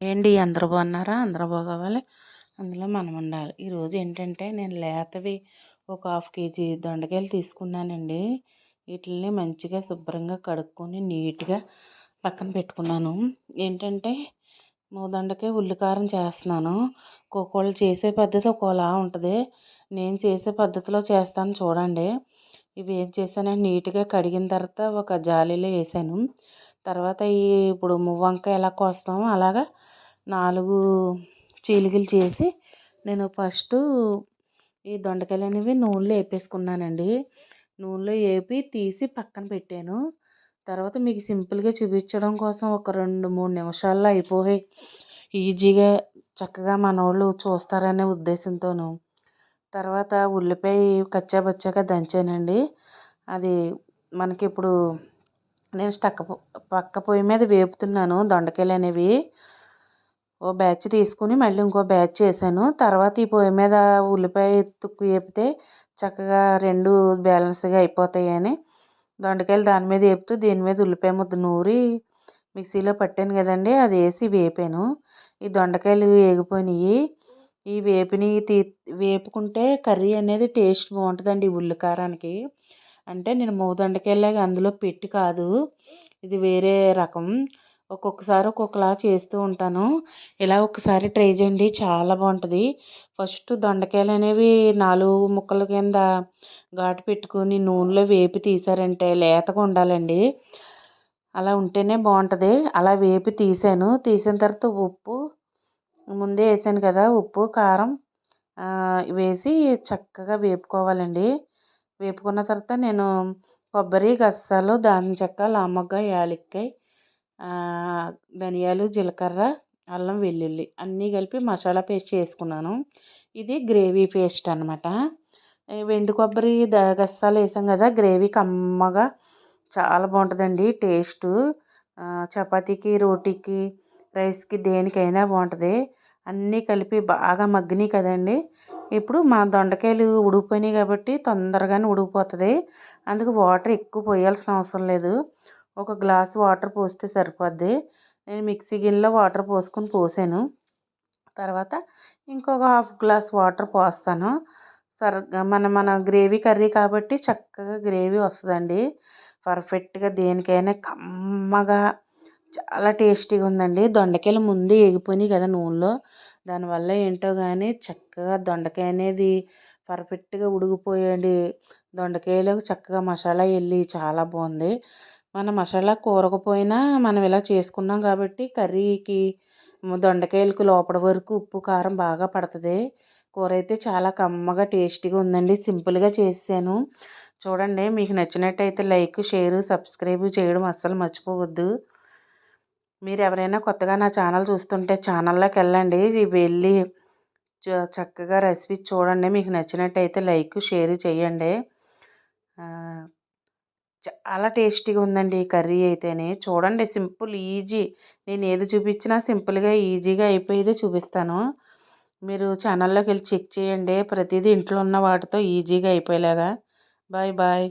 ఏంటి అందరూ బాగున్నారా? అందరూ బాగోవాలి. అందులో మనం ఉండాలి. ఈరోజు ఏంటంటే నేను లేతవి ఒక హాఫ్ కేజీ దొండకాయలు తీసుకున్నానండి. వీటిని మంచిగా శుభ్రంగా కడుక్కొని నీట్గా పక్కన పెట్టుకున్నాను. ఏంటంటే దొండకాయ ఉల్లికారం చేస్తున్నాను. ఒక్కొక్కళ్ళు చేసే పద్ధతి ఒక్కోలా ఉంటుంది. నేను చేసే పద్ధతిలో చేస్తాను చూడండి. ఇవి ఏం చేశానంటే నీట్గా కడిగిన తర్వాత ఒక జాలీలో వేసాను. తర్వాత ఈ ఇప్పుడు వంకాయ ఎలా కోస్తామో అలాగా నాలుగు చీలికలు చేసి నేను ఫస్ట్ ఈ దొండకాయలు అనేవి నూనెలో వేపేసుకున్నానండి నూనెలో వేపి తీసి పక్కన పెట్టాను. తర్వాత మీకు సింపుల్గా చూపించడం కోసం ఒక రెండు మూడు నిమిషాల్లో అయిపోయి ఈజీగా చక్కగా మన వాళ్ళు చూస్తారనే ఉద్దేశంతోను. తర్వాత ఉల్లిపాయ కచ్చా బచ్చాక దంచానండి. అది మనకి ఇప్పుడు నేను స్టక్ పక్క పొయ్యి మీద వేపుతున్నాను దొండకాయలు అనేవి. ఓ బ్యాచ్ తీసుకుని మళ్ళీ ఇంకో బ్యాచ్ చేశాను. తర్వాత ఈ పొయ్యి మీద ఉల్లిపాయ తుక్కు వేపితే చక్కగా రెండు బ్యాలెన్స్గా అయిపోతాయని దొండకాయలు దాని మీద వేపుతూ దీని మీద ఉల్లిపాయ ముద్ద నూరి మిక్సీలో పట్టాను కదండి అది వేసి వేపాను. ఈ దొండకాయలు వేగిపోయినాయి ఈ వేపిని తీ వేపుకుంటే కర్రీ అనేది టేస్ట్ బాగుంటుందండి ఉల్లికారానికి. అంటే నేను మూదండకాయలాగా అందులో పెట్టి కాదు ఇది వేరే రకం. ఒక్కొక్కసారి ఒక్కొక్కలా చేస్తూ ఉంటాను. ఇలా ఒకసారి ట్రై చేయండి. చాలా బాగుంటుంది. ఫస్ట్ దొండకాయలు అనేవి నాలుగు ముక్కల కింద ఘాటు పెట్టుకుని నూనెలో వేపి తీసారంటే లేతగా ఉండాలండి. అలా ఉంటేనే బాగుంటుంది. అలా వేపి తీసాను. తీసిన తర్వాత ఉప్పు ముందే వేసాను కదా ఉప్పు కారం వేసి చక్కగా వేపుకోవాలండి. వేపుకున్న తర్వాత నేను కొబ్బరి గసాలు దాని చెక్క లవంగ యాలక్కాయ ధనియాలు జీలకర్ర అల్లం వెల్లుల్లి అన్నీ కలిపి మసాలా పేస్ట్ చేసుకున్నాను. ఇది గ్రేవీ పేస్ట్ అనమాట వెండి కొబ్బరి గసాలు వేసాం కదా గ్రేవీ కమ్మగా చాలా బాగుంటుందండి టేస్ట్. చపాతీకి రోటీకి రైస్కి దేనికైనా బాగుంటుంది. అన్నీ కలిపి బాగా మగ్గినాయి కదండి. ఇప్పుడు మా దొండకాయలు ఉడికిపోయినాయి కాబట్టి తొందరగానే ఉడికిపోతుంది. అందుకు వాటర్ ఎక్కువ పోయాల్సిన అవసరం లేదు. ఒక గ్లాస్ వాటర్ పోస్తే సరిపోద్ది. నేను మిక్సీ గిన్నెలో వాటర్ పోసుకొని పోసాను. తర్వాత ఇంకొక హాఫ్ గ్లాస్ వాటర్ పోస్తాను. సరిగ్గా మన మన గ్రేవీ కర్రీ కాబట్టి చక్కగా గ్రేవీ వస్తుందండి. పర్ఫెక్ట్గా దేనికైనా కమ్మగా చాలా టేస్టీగా ఉందండి. దొండకాయలు ముందు ఎగిపోయినాయి కదా నూనెలో. దానివల్ల ఏంటో కానీ చక్కగా దొండకాయ అనేది పర్ఫెక్ట్గా ఉడికిపోయండి దొండకాయలకు చక్కగా మసాలా వెళ్ళి చాలా బాగుంది. మన మసాలా కూరకపోయినా మనం ఇలా చేసుకున్నాం కాబట్టి కర్రీకి దొండకాయలకు లోపల వరకు ఉప్పు కారం బాగా పడుతుంది. కూర అయితే చాలా కమ్మగా టేస్టీగా ఉందండి. సింపుల్గా చేసాను చూడండి మీకు నచ్చినట్టయితే లైక్ షేర్ సబ్స్క్రైబ్ చేయడం అస్సలు మర్చిపోవద్దు. మీరు ఎవరైనా కొత్తగా నా ఛానల్ చూస్తుంటే ఛానల్లోకి వెళ్ళండి. వెళ్ళి చక్కగా రెసిపీ చూడండి. మీకు నచ్చినట్టయితే లైక్ షేర్ చేయండి. చాలా టేస్టీగా ఉందండి ఈ కర్రీ అయితేనే. చూడండి సింపుల్ ఈజీ. నేను ఏది చూపించినా సింపుల్గా ఈజీగా అయిపోయేదే చూపిస్తాను. మీరు ఛానల్లోకి వెళ్ళి చెక్ చేయండి. ప్రతిదీ ఇంట్లో ఉన్న వాటితో ఈజీగా అయిపోయేలాగా. Bye bye.